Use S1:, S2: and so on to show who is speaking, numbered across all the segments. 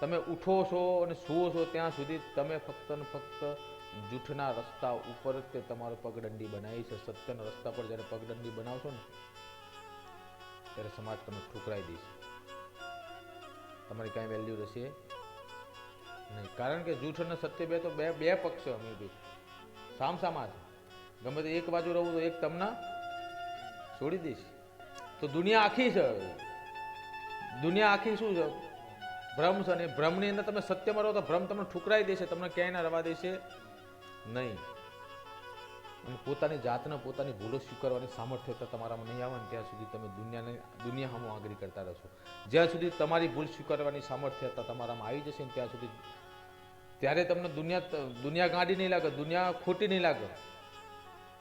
S1: તમે ઉઠો છો અને સુવો છો, ત્યાં સુધી તમે ફક્ત ને ફક્ત જૂઠના રસ્તા ઉપર જ તે તમારો પગદંડી બનાવી છે. સત્યના રસ્તા પર જ્યારે પગદંડી બનાવશો ને, ત્યારે સમાજ તમને ઠુકરાઈ દેશે. તમારી કાંઈ વેલ્યુ રહેશે નહીં. કારણ કે જૂઠ અને સત્ય બે તો બે બે પક્ષ છે અમીરભાઈ સામ સામા છે ગમે તે એક બાજુ રહું તો એક તમને છોડી દઈશ. તો દુનિયા આખી છે. દુનિયા આખી શું છે? ભ્રમ છે અને ભ્રમની અંદર તમે સત્યમાં રહો તો ભ્રમ તમને ઠુકરાઈ દેશે, તમને ક્યાંય ના રવા દેશે? નહીં. અને પોતાની જાતને પોતાની ભૂલો સ્વીકારવાની સામર્થ્ય તમારામાં નહીં આવે ને ત્યાં સુધી તમે દુનિયાને દુનિયા સામું આગળ કરતા રહેશો જ્યાં સુધી તમારી ભૂલ સ્વીકારવાની સામર્થ્યતા તમારામાં આવી જશે ને ત્યાં સુધી ત્યારે તમને દુનિયા દુનિયા ગાડી નહીં લાગે, દુનિયા ખોટી નહીં લાગે.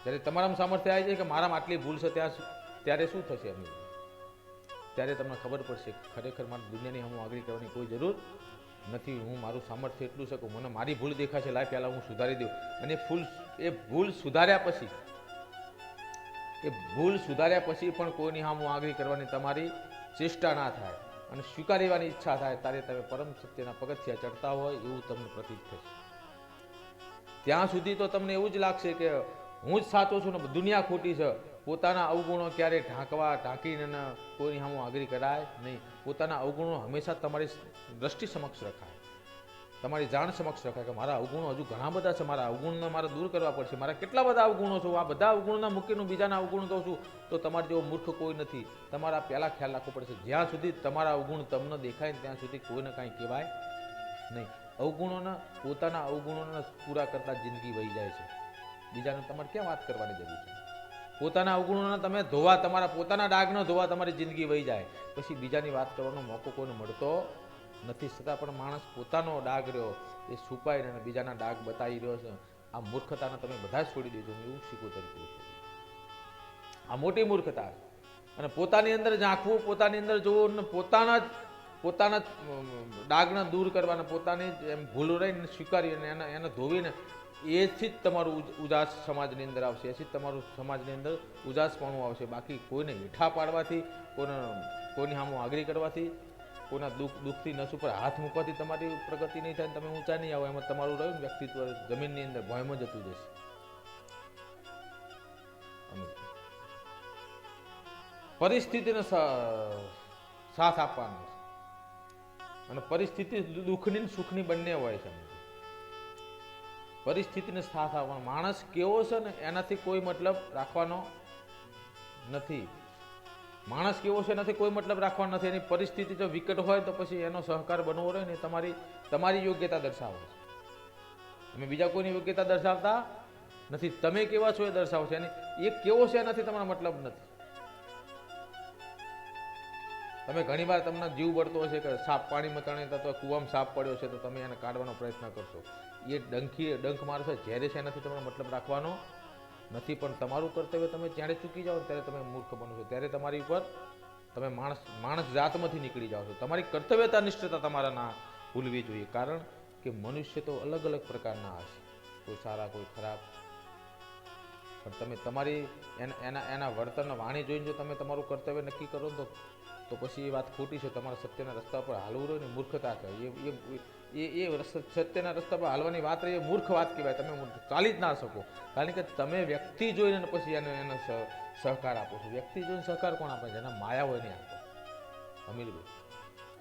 S1: જ્યારે તમારામાં સામર્થ્ય આવી જાય કે મારામાં આટલી ભૂલ છે, ત્યાં ત્યારે શું થશે એમની? ત્યારે તમને ખબર પડશે ખરેખર મારે દુનિયાની હું આગળ કરવાની કોઈ જરૂર નથી. હું મારું સામર્થ્ય એટલું છે કે મને મારી ભૂલ દેખાશે લાઈફ પહેલાં હું સુધારી દઉં. અને ફૂલ, એ ભૂલ સુધાર્યા પછી, એ ભૂલ સુધાર્યા પછી પણ કોઈની સામું આગળ કરવાની તમારી ચેષ્ટા ના થાય અને સ્વીકારવાની ઈચ્છા થાય, ત્યારે તમે પરમ સત્યના પગથિયા ચડતા હોય એવું તમને પ્રતીત થશે. ત્યાં સુધી તો તમને એવું જ લાગશે કે હું જ સાચો છું ને દુનિયા ખોટી છે. પોતાના અવગુણો ક્યારે ઢાંકવા, ઢાંકીને કોઈની સામું આગળ કરાય નહીં. પોતાના અવગુણો હંમેશા તમારી દ્રષ્ટિ સમક્ષ રખાય. તમારી જાણ સમક્ષ રખાય કે મારા અવગુણો હજુ ઘણા બધા છે. મારા અવગુણને મારે દૂર કરવા પડશે. મારા કેટલા બધા અવગુણો છું. આ બધા અવગુણના મૂકીને હું બીજાના અવગુણ કહું છું. તો તમારે જેવો મૂર્ખ કોઈ નથી. તમારા પહેલાં ખ્યાલ રાખવો પડશે. જ્યાં સુધી તમારા અવગુણ તમને દેખાય ને ત્યાં સુધી કોઈને કાંઈ કહેવાય નહીં. અવગુણોના, પોતાના અવગુણોને પૂરા કરતાં જિંદગી વહી જાય છે. બીજાને તમારે ક્યાં વાત કરવાની જરૂર છે? પોતાના અવગુણોને તમે ધોવા, તમારા પોતાના ડાઘ ધોવા તમારી જિંદગી વહી જાય. પછી બીજાની વાત કરવાનો મોકો કોઈને મળતો નથી. છતાં પણ માણસ પોતાનો ડાઘ રહ્યો, એ છુપાઈને અને બીજાના ડાઘ બતાવી રહ્યો છે. આ મૂર્ખતાને તમે બધા જ છોડી દેજો એવું શીખવું તરીકે આ મોટી મૂર્ખતા. અને પોતાની અંદર ઝાંખવું પોતાની અંદર જોવું ને પોતાના જ પોતાના જ ડાઘને દૂર કરવાના પોતાની જ એમ ભૂલ રહીને સ્વીકારી અને એને એને ધોવીને એથી જ તમારું ઉદાસ સમાજની અંદર આવશે. એથી જ તમારું સમાજની અંદર ઉદાસપણું આવશે. બાકી કોઈને મીઠા પાડવાથી કોઈને કોઈની સામે આગરી કરવાથી કોઈના દુઃખ, દુઃખથી નસ ઉપર હાથ મૂકવાથી તમારી પ્રગતિ નહીં થાય તમે ઊંચા નહીં આવો. એમાં તમારું રહ્યું વ્યક્તિત્વ જમીનની અંદર ભયમાં જતું જશે. પરિસ્થિતિને સાથ આપવાનો છે. અને પરિસ્થિતિ દુઃખની સુખની બંને હોય છે પરિસ્થિતિને સાથ આપવાનો. માણસ કેવો છે ને, એનાથી કોઈ મતલબ રાખવાનો નથી. માણસ કેવો છે, એનાથી કોઈ મતલબ રાખવાનો નથી. એની પરિસ્થિતિ જો વિકટ હોય તો પછી એનો સહકાર બનવો રહે ને તમારી તમારી યોગ્યતા દર્શાવે છે. તમે બીજા કોઈની યોગ્યતા દર્શાવતા નથી. તમે કેવા છો એ દર્શાવો છે. અને એ કેવો છે એનાથી તમારો મતલબ નથી. તમે ઘણીવાર તમને જીવ બળતો હશે કે સાપ પાણીમાં તણે તો કૂવામાં સાપ પડ્યો છે તો તમે એને કાઢવાનો પ્રયત્ન કરશો. એ ડંખી, ડંખ મારશે જ્યારે છે એનાથી તમારો મતલબ રાખવાનો નથી, પણ તમારું કર્તવ્ય તમે જ્યારે ચૂકી જાઓ ત્યારે તમે મૂર્ખ બનો છો. ત્યારે તમારી ઉપર તમે માણસ માણસ જાતમાંથી નીકળી જાઓ છો. તમારી કર્તવ્યતા, નિષ્ઠતા તમારા ના ભૂલવી જોઈએ. કારણ કે મનુષ્ય તો અલગ અલગ પ્રકારના હશે. કોઈ સારા, કોઈ ખરાબ. પણ તમે તમારી, એના એના એના વર્તન વાણી જોઈને જો તમે તમારું કર્તવ્ય નક્કી કરો તો તો પછી એ વાત ખોટી છે, તમારા સત્યના રસ્તા પર હાલવું રહ્યું ને મૂર્ખતા છે એ એ એ સત્યના રસ્તા પર હાલવાની વાત રહી, એ મૂર્ખ વાત કહેવાય. તમે ચાલી જ ના શકો. કારણ કે તમે વ્યક્તિ જોઈને પછી એને એનો સહ- સહકાર આપો છો. વ્યક્તિ જોઈને સહકાર કોણ આપે? છે એના માયા હોય નહીં આપો અમીરભાઈ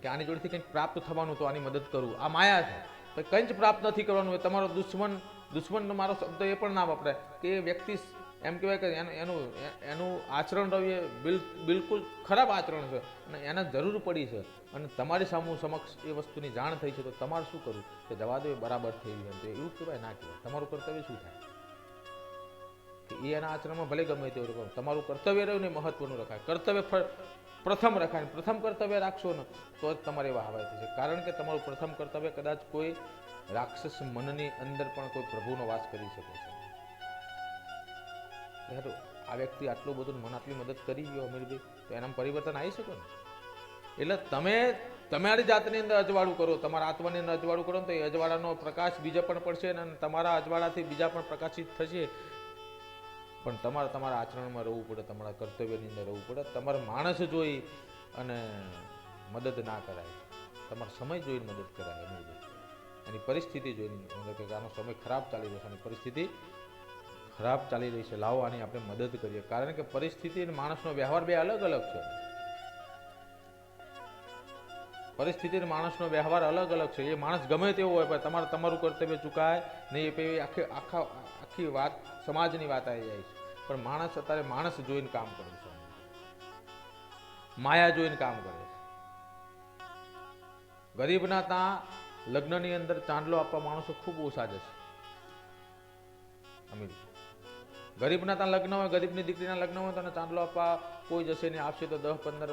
S1: કે આની જોડેથી કંઈક પ્રાપ્ત થવાનું તો આની મદદ કરું. આ માયા છે. તો કંઈ જ પ્રાપ્ત નથી કરવાનું. હોય તમારો દુશ્મન દુશ્મનનો મારો શબ્દ એ પણ ના વપરાય કે એ વ્યક્તિ એમ કહેવાય કે એનું એનું એનું આચરણ રહ્યું બિલ, બિલકુલ ખરાબ આચરણ છે અને એને જરૂર પડી છે. અને તમારી સામું સમક્ષ એ વસ્તુની જાણ થઈ છે તો તમારે શું કરવું? કે જવા દો બરાબર થઈ ગયું તો એવું કહેવાય, ના કહેવાય. તમારું કર્તવ્ય શું થાય? કે એ એના આચરણમાં ભલે ગમે તેવું રકમ તમારું કર્તવ્ય રહ્યું ને મહત્વનું રખાય. કર્તવ્ય પ્રથમ રખાય પ્રથમ કર્તવ્ય રાખશો ને તો જ તમારે એવા હવાય થશે. કારણ કે તમારું પ્રથમ કર્તવ્ય કદાચ કોઈ રાક્ષસ મનની અંદર પણ કોઈ પ્રભુનો વાસ કરી શકે છે. યાર આ વ્યક્તિ આટલું બધું મને આટલી મદદ કરી ગયો અમીરભાઈ, તો એનામાં પરિવર્તન આવી શકે ને? એટલે તમે તમારી જાતની અંદર અજવાળું કરો, તમારા આત્માની અંદર અજવાળું કરો ને તો એ અજવાળાનો પ્રકાશ બીજા પણ પડશે અને તમારા અજવાળાથી બીજા પણ પ્રકાશિત થશે. પણ તમારે તમારા આચરણમાં રહેવું પડે, તમારા કર્તવ્યની અંદર રહેવું પડે. તમારે માણસ જોઈ અને મદદ ના કરાય. તમારો સમય જોઈને મદદ કરાય એની પરિસ્થિતિ જોઈને કે આનો સમય ખરાબ ચાલી રહ્યો છે અને પરિસ્થિતિ ખરાબ ચાલી રહી છે, લાવો આની આપણે મદદ કરીએ. કારણ કે પરિસ્થિતિ અને માણસનો વ્યવહાર બે અલગ અલગ છે. પરિસ્થિતિ અને માણસનો વ્યવહાર અલગ અલગ છે. એ માણસ ગમે તેવો હોય, પણ તમારે, તમારું કર્તવ્ય ચૂકાય નહીં એ પછી આખી, આખા, આખી વાત, સમાજની વાત આવી જાય છે. પણ માણસ અત્યારે માણસ જોઈને કામ કરે છે. માયા જોઈને કામ કરે છે. ગરીબના ત્યાં લગ્નની અંદર ચાંદલો આપવા માણસો ખૂબ ઓછા જશે. અમીર. ગરીબના ત્યાં લગ્ન હોય, ગરીબની દીકરીના લગ્ન હોય તો એને ચાંદલો આપવા કોઈ જશે નહીં, આપશે તો દસ, પંદર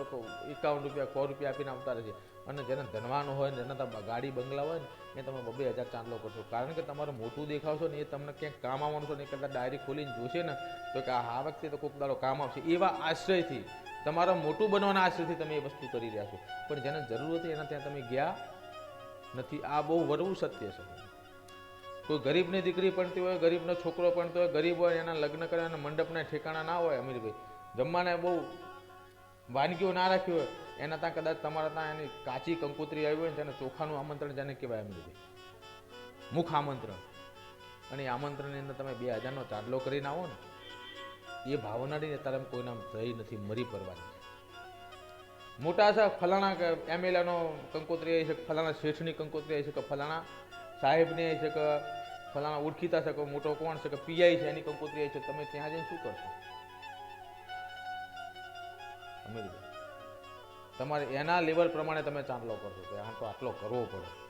S1: એકાવન રૂપિયા, સો રૂપિયા આપીને આવતા રહેશે અને જેને ધનવાન હોય ને એના ત્યાં ગાડી બંગલા હોય ને, એ તમે બબે હજાર ચાંદલો કરશો. કારણ કે તમારું મોટું દેખાવશો ને, એ તમને ક્યાંક કામ આવવાનું છો ને, એ કદાચ ડાયરી ખોલીને જોશે ને, તો કે આ વખતે તો કોઈક દાડો કામ આવશે. એવા આશ્રયથી, તમારા મોટું બનવાના આશ્રયથી તમે એ વસ્તુ કરી રહ્યા છો. પણ જેને જરૂર હતી એના ત્યાં તમે ગયા નથી. આ બહુ વરવું સત્ય છે. કોઈ ગરીબની દીકરી પડતી હોય, ગરીબનો છોકરો પડતો હોય, ગરીબ હોય, એના લગ્ન કરે અને મંડપના ઠેકાણા ના હોય, અમીરભાઈ. જમવાને બહુ વાનગીઓ ના રાખી હોય, એના ત્યાં કદાચ તમારા ત્યાં એની કાચી કંકોત્રી આવી હોય ને તેને ચોખાનું આમંત્રણ જેને કહેવાય અમીરભાઈ. મુખ આમંત્રણ. અને એ આમંત્રણની અંદર તમે બે હજારનો ચાદલો કરીને આવો ને, એ ભાવનાની અત્યારે કોઈના જઈ નથી, મરી પડવાની. મોટા છે ફલાણા એમએલએનો કંકોત્રી આવી છે ફલાણા શેઠની કંકોત્રી આવી છે કે ફલાણા સાહેબની છે કે ફલાણા ઓળખીતા છે કે મોટો કોણ છે કે પીઆઈ છે, એની કંકોત્રી છે. તમે ત્યાં જઈને શું કરશો? તમારે એના લેવલ પ્રમાણે તમે ચાંદલો કરશો કે આ તો આટલો કરવો પડે.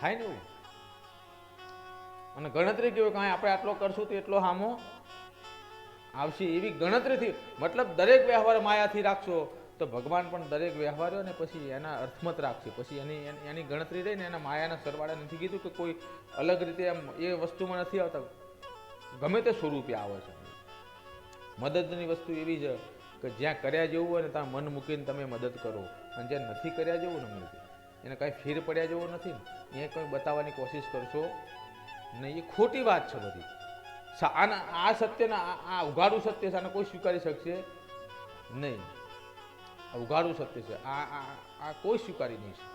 S1: થાય ને એવું? અને ગણતરી કેવું કાંઈ આપણે આટલો કરશું તો એટલો હામો? આવશે એવી ગણતરીથી, મતલબ દરેક વ્યવહાર માયાથી રાખશો. તો ભગવાન પણ દરેક વ્યવહારો ને પછી એના અર્થમત રાખશે. પછી એની, એની- ગણતરી રહીને એના માયાના સરવાળે નથી કીધું કે કોઈ અલગ રીતે એમ એ વસ્તુમાં નથી આવતા. ગમે તે સ્વરૂપે આવે છે. મદદની વસ્તુ એવી છે કે જ્યાં કર્યા જેવું હોય ને ત્યાં મન મૂકીને તમે મદદ કરો. અને જ્યાં નથી કર્યા જેવું ને મૂકી. એને કાંઈ ફેર પડ્યા જેવો નથી ને. એ કંઈ બતાવવાની કોશિશ કરશો નહીં. એ ખોટી વાત છે બધી. આના આ સત્યના આ- ઉઘાડું સત્ય છે, આને કોઈ સ્વીકારી શકશે નહીં. ઉઘાડું સત્ય છે. આ આ કોઈ સ્વીકારી નહીં છે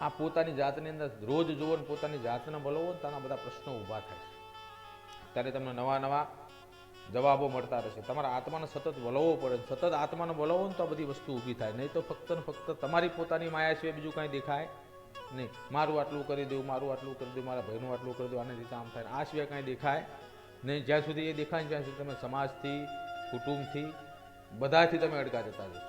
S1: આ પોતાની જાતની અંદર રોજ જુઓ ને પોતાની જાતને બલવો ને તાના બધા પ્રશ્નો ઊભા થાય છે. ત્યારે તમને નવા નવા જવાબો મળતા રહેશે. તમારા આત્માને સતત વલવવો પડે સતત આત્માને વલવો ને તો બધી વસ્તુ ઊભી થાય. નહીં તો ફક્ત ને ફક્ત તમારી પોતાની માયા સિવાય બીજું કાંઈ દેખાય નહીં. મારું આટલું કરી દઉં, મારું આટલું કરી દઉં, મારા ભાઈનું આટલું કરી દઉં, આને રીતે આમ થાય આ સિવાય કાંઈ દેખાય નહીં. જ્યાં સુધી એ દેખાય ત્યાં સુધી તમે સમાજથી, કુટુંબથી બધાથી તમે અડકા જતા જશો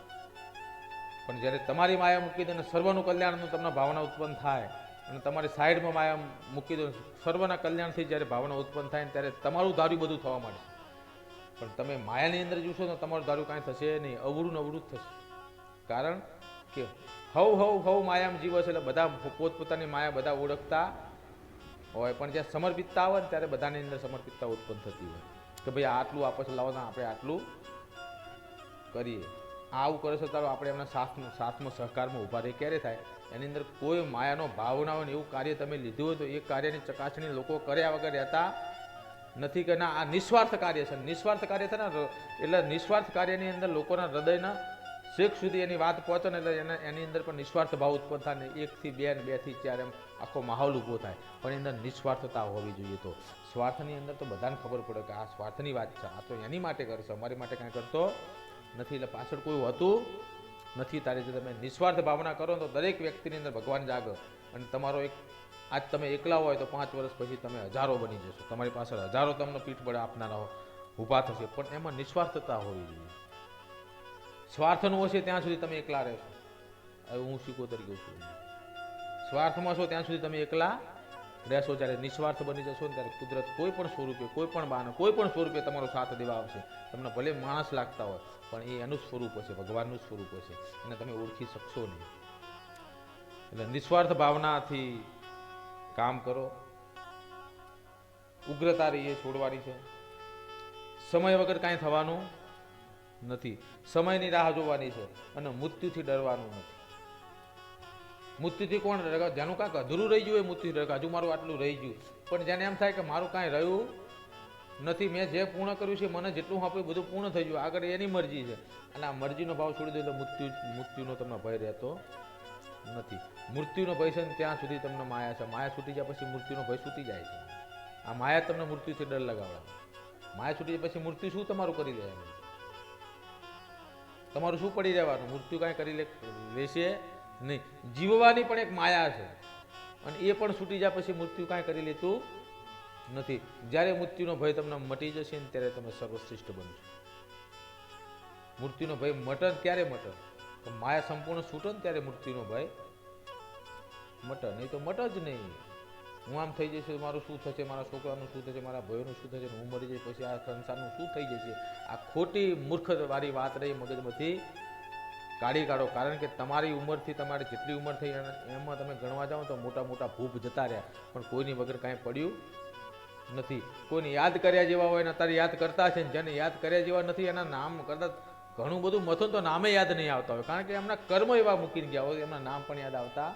S1: પણ જ્યારે તમારી માયા મૂકી દો અને સર્વનું કલ્યાણનું તમને ભાવના ઉત્પન્ન થાય અને તમારી સાઈડમાં માયા મૂકી દો, સર્વના કલ્યાણથી જ્યારે ભાવના ઉત્પન્ન થાય ત્યારે તમારું ધાર્યું બધું થવા માંડે. પણ તમે માયાની અંદર જોશો તો તમારું ધાર્યું કાંઈ થશે નહીં, અવરું નવરું જ થશે. કારણ કે હવ હવ હવ માયામાં જીવો છે એટલે બધા પોતપોતાની માયા બધા ઓળખતા હોય. પણ જ્યાં સમર્પિતતા આવે ને ત્યારે બધાની અંદર સમર્પિતતા ઉત્પન્ન થતી હોય. કે ભાઈ આટલું આપસ લાવો આપણે આટલું કરીએ. આવું કરે છે તારો આપણે એમના સાથમાં સાથમાં, સહકારમાં ઊભા રહી ક્યારે થાય? એની અંદર કોઈ માયાનો ભાવનાઓ એવું કાર્ય તમે લીધું હોય તો એ કાર્યની ચકાસણી લોકો કર્યા વગર રહેતા નથી કે ના, આ નિસ્વાર્થ કાર્ય છે. નિસ્વાર્થ કાર્ય છે ને એટલે નિસ્વાર્થ કાર્યની અંદર લોકોના હૃદયના શેખ સુધી એની વાત પહોંચે ને એટલે એના, એની અંદર પણ નિસ્વાર્થ ભાવ ઉત્પન્ન થાય ને એકથી બે ને બેથી ચાર એમ આખો માહોલ ઊભો થાય. પણ એની અંદર નિસ્વાર્થતા હોવી જોઈએ તો. સ્વાર્થની અંદર તો બધાને ખબર પડે કે આ સ્વાર્થની વાત છે. આ તો એની માટે કરશે અમારી માટે કાંઈ કરતો નથી, એટલે પાછળ કોઈ હોતું નથી. તારી જે તમે નિસ્વાર્થ ભાવના કરો તો દરેક વ્યક્તિની અંદર ભગવાન જાગે. અને તમારો એક, આજ તમે એકલા હોય તો પાંચ વર્ષ પછી તમે હજારો બની જશો. તમારી પાછળ હજારો તમને પીઠ બળે આપનારા ઊભા થશે. પણ એમાં નિસ્વાર્થતા હોવી જોઈએ. સ્વાર્થનું હશે ત્યાં સુધી તમે એકલા રહેશો. હવે હું શીખો તરીકે છું. સ્વાર્થમાં છો ત્યાં સુધી તમે એકલા રહેશો જ્યારે નિસ્વાર્થ બની જશો ને ત્યારે કુદરત કોઈ પણ સ્વરૂપે, કોઈ પણ બાને કોઈ પણ સ્વરૂપે તમારો સાથ દેવા આવશે. તમને ભલે માણસ લાગતા હોય, પણ એ એનું સ્વરૂપ હશે, ભગવાનનું સ્વરૂપ હશે. એને તમે ઓળખી શકશો નહીં. એટલે નિસ્વાર્થ ભાવનાથી કામ કરો. ઉગ્રતા રહી એ છોડવાની છે. સમય વગર કાંઈ થવાનું નથી. સમયની રાહ જોવાની છે અને મૃત્યુથી ડરવાનું નથી. મૃત્યુથી કોણ જેનું કાંઈક અધૂરું રહી ગયું એ મૃત્યુથી ડરે હજુ મારું આટલું રહી ગયું. પણ જેને એમ થાય કે મારું કાંઈ રહ્યું નથી, મેં જે પૂર્ણ કર્યું છે, મને જેટલું આપ્યું બધું પૂર્ણ થઈ ગયું. આગળ એની મરજી છે. અને આ મરજીનો ભાવ છોડી દો તો મૃત્યુ, મૃત્યુનો તમને ભય રહેતો નથી. મૃત્યુનો ભય છે ત્યાં સુધી તમને માયા છે. માયા છૂટી જાય પછી મૃત્યુનો ભય છૂટી જાય છે. આ માયા તમને મૃત્યુથી ડર લગાવડા માયા છૂટી જાય પછી મૃત્યુ શું તમારું કરી દેવાનું તમારું શું પડી રહેવાનું? મૃત્યુ કાંઈ કરી લેશે? નહીં, જીવવાની પણ એક માયા છે. અને એ પણ છૂટી જાય પછી મૃત્યુ કાંઈ કરી લેતું નથી. જ્યારે મૃત્યુનો ભય તમને મટી જશે ને ત્યારે તમે સર્વશ્રેષ્ઠ બનશો. મૃત્યુનો ભય મટન ત્યારે ક્યારે મટે તો માયા સંપૂર્ણ છૂટે ને ત્યારે મૃત્યુનો ભય મટન નહીં તો મટ જ નહીં. હું આમ થઈ જશે મારું શું થશે? મારા છોકરાનું શું થશે? મારા ભાઈઓનું શું થશે? હું મરી જઈશ પછી આ સંસારનું શું થઈ જશે? આ ખોટી મૂર્ખવાળી વાત રહી મગજમાંથી. કાઢી કાઢો. કારણ કે તમારી ઉંમરથી તમારે જેટલી ઉંમર થઈ એમાં તમે ગણવા જાઓ તો મોટા મોટા ભૂપ જતા રહ્યા. પણ કોઈની વગર કાંઈ પડ્યું નથી. કોઈને યાદ કર્યા જેવા હોય ને અત્યારે યાદ કરતા છે ને જેને યાદ કર્યા જેવા નથી, એના નામ કરતા ઘણું બધું મથો તો નામે યાદ નહીં આવતા હોય. કારણ કે એમના કર્મ એવા મૂકીને ગયા હોય, એમના નામ પણ યાદ આવતા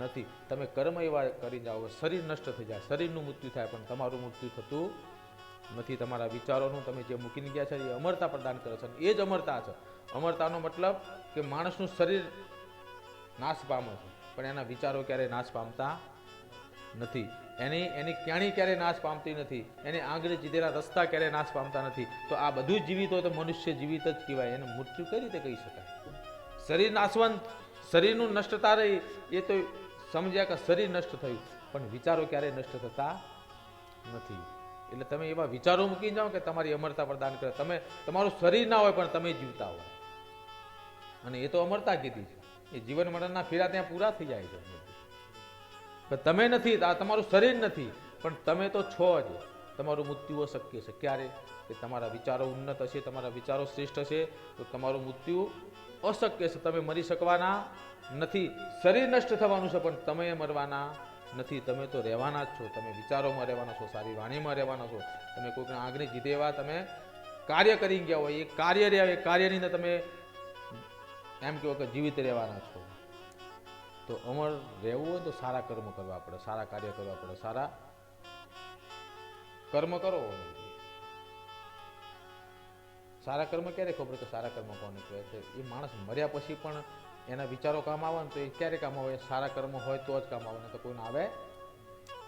S1: નથી. તમે કર્મ એવા કરી જાઓ, શરીર નષ્ટ થઈ જાય, શરીરનું મૃત્યુ થાય, પણ તમારું મૃત્યુ થતું નથી તમારા વિચારોનું, તમે જે મૂકીને ગયા છે, એ અમરતા પ્રદાન કરે છે. એ જ અમરતા છે. અમરતાનો મતલબ કે માણસનું શરીર નાશ પામે છે. પણ એના વિચારો ક્યારેય નાશ પામતા નથી. એની એની ક્યાણી ક્યારેય નાશ પામતી નથી. એને આંગળી જીધેલા રસ્તા ક્યારેય નાશ પામતા નથી. તો આ બધું જીવિત હોય તો મનુષ્ય જીવિત જ કહેવાય. એને મૃત્યુ કઈ રીતે કહી શકાય? શરીર નાશવંત, શરીરનું નષ્ટતા રહી, એ તો સમજ્યા કે શરીર નષ્ટ થયું. પણ વિચારો ક્યારેય નષ્ટ થતા નથી. એટલે તમે એવા વિચારો મૂકી જાઓ કે તમારી અમરતા પ્રદાન કરે. તમે, તમારું શરીર ના હોય પણ તમે જીવતા હોય. અને એ તો અમરતા કીધી છે. એ જીવન મરણના ફેરા ત્યાં પૂરા થઈ જાય છે. પણ તમે નથી, આ તમારું શરીર નથી. પણ તમે તો છો જ. તમારું મૃત્યુ અશક્ય છે. ક્યારે? કે તમારા વિચારો ઉન્નત હશે, તમારા વિચારો શ્રેષ્ઠ હશે, તો તમારું મૃત્યુ અશક્ય છે. તમે મરી શકવાના નથી. શરીર નષ્ટ થવાનું છે, પણ તમે મરવાના નથી. તમે તો રહેવાના જ છો. તમે વિચારોમાં રહેવાના છો, સારી વાણીમાં રહેવાના છો. તમે કોઈકને આગને જીતે એવા તમે કાર્ય કરી ગયા હોય એ કાર્ય રહ્યા એ કાર્યની અંદર તમે એમ કહો કે જીવિત રહેવાના છો. તો અમર રહેવું હોય તો સારા કર્મ કરવા પડે, સારા કાર્ય કરવા પડે, સારા કર્મ કરો. સારા કર્મ ક્યારે ખબર કે સારા કર્મ કોને કહેવાય? છે એ માણસ મર્યા પછી પણ એના વિચારો કામ આવે ને તો એ ક્યારે કામ આવે? સારા કર્મ હોય તો જ કામ આવે ને તો કોઈને આવે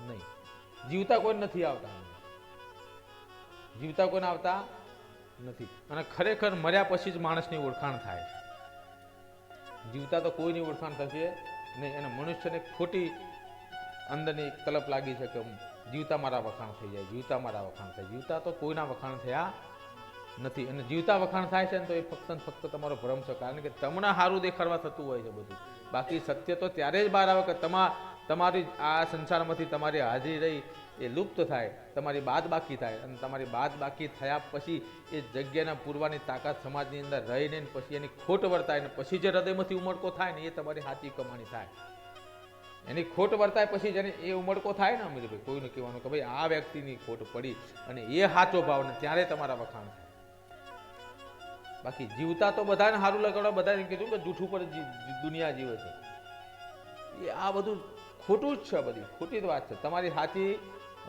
S1: નહીં. જીવતા કોઈ નથી આવતા. જીવતા કોઈને આવતા નથી. અને ખરેખર મર્યા પછી જ માણસની ઓળખાણ થાય. જીવતા તો કોઈની ઓળખાણ થશે નહીં. અને મનુષ્યને ખોટી અંદરની તલપ લાગી છે કે જીવતા મારા વખાણ થઈ જાય, જીવતા મારા વખાણ થાય. જીવતા તો કોઈના વખાણ થયા નથી. અને જીવતા વખાણ થાય છે ને તો એ ફક્ત ફક્ત તમારો ભ્રમ છે. કારણ કે તમને સારું દેખાડવા થતું હોય છે બધું. બાકી સત્ય તો ત્યારે જ બહાર આવે કે તમા, તમારી આ સંસારમાંથી તમારી હાજરી રહી, એ લુપ્ત થાય. તમારી બાદ બાકી થાય. અને તમારી બાદ બાકી થયા પછી એ જગ્યાના પૂરવાની તાકાત સમાજની અંદર રહીને પછી એની ખોટ વર્તાય ને પછી જે હૃદયમાંથી ઉમળકો થાય ને એ તમારી સાચી કમાણી થાય. એની ખોટ વર્તાય પછી જેને એ ઉમળકો થાય ને અમીરભાઈ, કોઈને કહેવાનું કે ભાઈ આ વ્યક્તિની ખોટ પડી અને એ સાચો ભાવ ને ત્યારે તમારા વખાણ થાય. બાકી જીવતા તો બધાને સારું લગાડવા, બધાને કીધું કે જૂઠું પર દુનિયા જીવે છે. એ આ બધું ખોટું જ છે બધી, ખોટી જ વાત છે. તમારી સાચી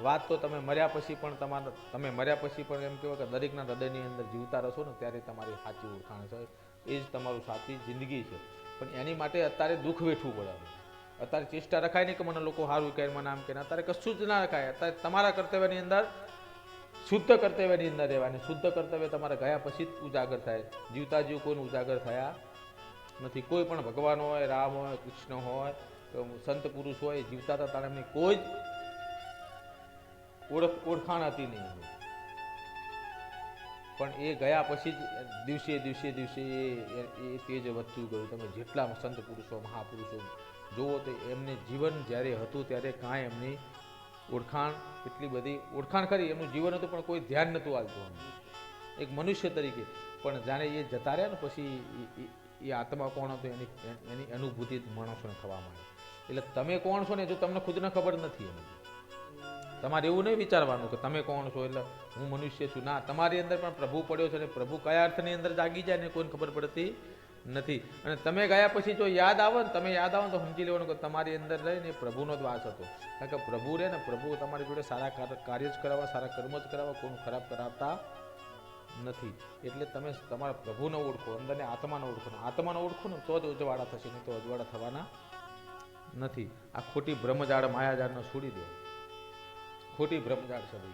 S1: વાત તો તમે મર્યા પછી પણ તમારા, તમે મર્યા પછી પણ એમ કહેવાય કે દરેકના હૃદયની અંદર જીવતા રહેશો ને ત્યારે તમારી સાચી ઓળખાણ છે. એ જ તમારું સાચી જિંદગી છે. પણ એની માટે અત્યારે દુઃખ વેઠવું પડે અત્યારે ચેષ્ટા રખાય નહીં કે મને લોકો સારું કહે, મને આમ કે અત્યારે કશું જ ના રખાય. અત્યારે તમારા કર્તવ્યની અંદર શુદ્ધ કર્તવ્યની અંદર રહેવાની. શુદ્ધ કર્તવ્ય તમારા ગયા પછી જ ઉજાગર થાય. જીવતા જીવ કોઈને ઉજાગર થયા નથી. કોઈ પણ ભગવાન હોય, રામ હોય, કૃષ્ણ હોય સંત પુરુષ હોય, જીવતા હતા તારે એમની કોઈ જ ઓળખ ઓળખાણ હતી નહીં પણ એ ગયા પછી જ દિવસે દિવસે દિવસે એ તેજ વધતું ગયું. તમે જેટલા સંત પુરુષો, મહાપુરુષો જુઓ તો એમને જીવન જ્યારે હતું ત્યારે કાંઈ એમની ઓળખાણ એટલી બધી ઓળખાણ ખરી, એમનું જીવન હતું, પણ કોઈ ધ્યાન નહોતું આવતું એક મનુષ્ય તરીકે. પણ જાણે એ જતા રહ્યા ને પછી એ- આત્મા કોણ હતો, એની એની અનુભૂતિ માણસોને થવા માંડે. એટલે તમે કોણ છો ને જો તમને ખુદને ખબર નથી એની તમારે એવું નહીં વિચારવાનું કે તમે કોણ છો, એટલે હું મનુષ્ય છું. ના, તમારી અંદર પણ પ્રભુ પડ્યો છે ને પ્રભુ કયા અર્થની અંદર જાગી જાય ને કોઈને ખબર પડતી નથી. અને તમે ગયા પછી જો યાદ આવો ને, તમે યાદ આવો તો સમજી લેવાનું કે તમારી અંદર રહીને પ્રભુનો જ વાસ હતો. કારણ કે પ્રભુ રહે ને પ્રભુ તમારી જોડે સારા કાર- કાર્ય જ કરાવવા, સારા કર્મ જ કરાવવા કોઈનું ખરાબ કરાવતા નથી. એટલે તમે તમારા પ્રભુને ઓળખો, અંદરને આત્માને ઓળખો. ને આત્માને ઓળખો ને તો જ ઉજવાળા થશે, નહીં તો અજવાળા થવાના નથી. આ ખોટી બ્રહ્મજાળ માયાજાળને છોડી દો. ખોટી બ્રહ્મજાળ છે ભાઈ.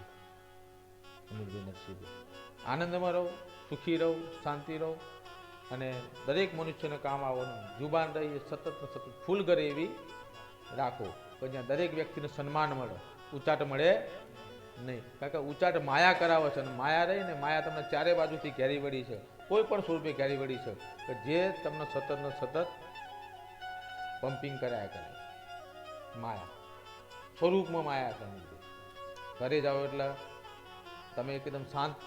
S1: આનંદમાં રહો, સુખી રહો, શાંતિ રહો. અને દરેક મનુષ્યને કામ આવવાનું જુબાન રહી, સતત સતત ફૂલ કરે એવી રાખો. કે જ્યાં દરેક વ્યક્તિને સન્માન મળે, ઉચાટ મળે નહીં. કારણ કે ઉચાટ માયા કરાવે છે અને માયા રહી ને માયા તમને ચારે બાજુથી ઘેરી વળી છે. કોઈ પણ સ્વરૂપે ઘેરી વળી છે. કે જે તમને સતત ને સતત પમ્પિંગ કરાયા કરે. માયા. સ્વરૂપમાં માયા સમજી ઘરે જાઓ એટલે તમે એકદમ શાંત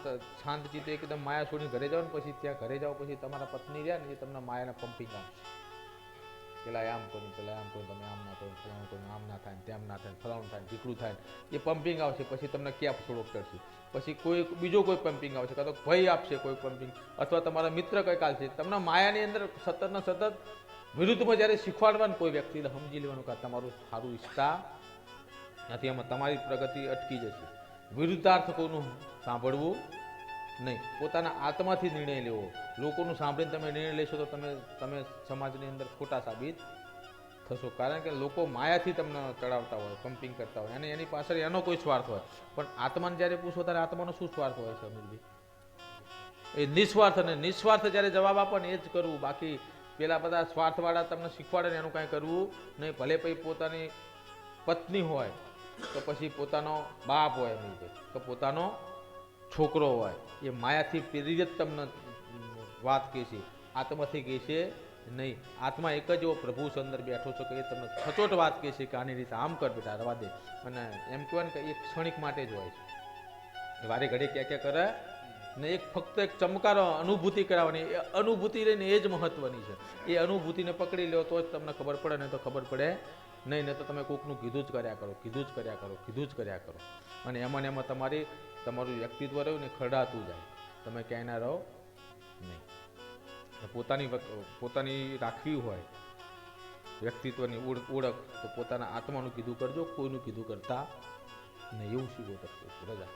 S1: શાંત ચિત્તે એકદમ માયા છોડીને ઘરે જાઓ ને પછી ત્યાં ઘરે જાઓ, પછી તમારા પત્ની રહ્યા ને એ તમને માયાના પમ્પિંગ આપશે પેલા આમ કર્યું પેલા આમ કર્યું, તમે આમ ના કરો, ફલાણું કર્યું, આમ ના થાય તેમ ના થાય, ફલાણું થાય ઢીકડું થાય એ પમ્પિંગ આવશે, પછી તમને ક્યાં થોડોક ચડશે પછી કોઈ બીજો કોઈ પમ્પિંગ આવશે, કાં તો ભય આપશે કોઈ પમ્પિંગ અથવા તમારા મિત્ર કંઈક આવશે તમને માયાની અંદર સતત ને સતત વિરુદ્ધમાં જ્યારે શીખવાડવાનું કોઈ વ્યક્તિને સમજી લેવાનું કે તમારું સારું ઈચ્છતા નથી એમાં તમારી પ્રગતિ અટકી જશે. વિરુદ્ધાર્થ કોઈનું સાંભળવું નહીં. પોતાના આત્માથી નિર્ણય લેવો. લોકોનું સાંભળીને તમે નિર્ણય લેશો તો તમે તમે સમાજની અંદર ખોટા સાબિત થશો. કારણ કે લોકો માયાથી તમને ચડાવતા હોય, પમ્પિંગ કરતા હોય. અને એની પાછળ એનો કોઈ સ્વાર્થ હોય. પણ આત્માને જ્યારે પૂછો ત્યારે આત્માનો શું સ્વાર્થ હોય અમીરભાઈ? એ નિસ્વાર્થ અને નિસ્વાર્થ જ્યારે જવાબ આપો ને એ જ કરવું. બાકી પેલા બધા સ્વાર્થવાળા તમને શીખવાડે ને એનું કાંઈ કરવું નહીં. ભલે પછી પોતાની પત્ની હોય તો પછી પોતાનો બાપ હોય એમ તો પોતાનો છોકરો હોય. એ માયાથી પ્રેરિત તમને વાત કહે છે આત્માથી કહે છે નહીં. આત્મા એક જ એવો પ્રભુ અંદર બેઠો છો કે એ તમને ખચોટ વાત કહે છે કે આની રીતે આમ કર બેટા, રવા દે. અને એમ કહેવાય કે એ ક્ષણિક માટે જ હોય છે. વારે ઘડી ક્યાં ક્યાં કરે ને એક ફક્ત એક ચમકારો અનુભૂતિ કરાવવાની. એ અનુભૂતિ રહીને એ જ મહત્વની છે. એ અનુભૂતિને પકડી લો તો જ તમને ખબર પડે ને તો ખબર પડે નહીં નહીં તો તમે કોકનું કીધું જ કર્યા કરો, કીધું જ કર્યા કરો, કીધું જ કર્યા કરો. અને એમાં ને એમાં તમારી, તમારું વ્યક્તિત્વ રહ્યું ને ખરડાતું જાય. તમે ક્યાંય ના રહો, નહીં. પોતાની પોતાની રાખવી હોય, વ્યક્તિત્વની ઓળખ, તો પોતાના આત્માનું કીધું કરજો, કોઈનું કીધું કરતા નહીં. એવું શીખો રજા.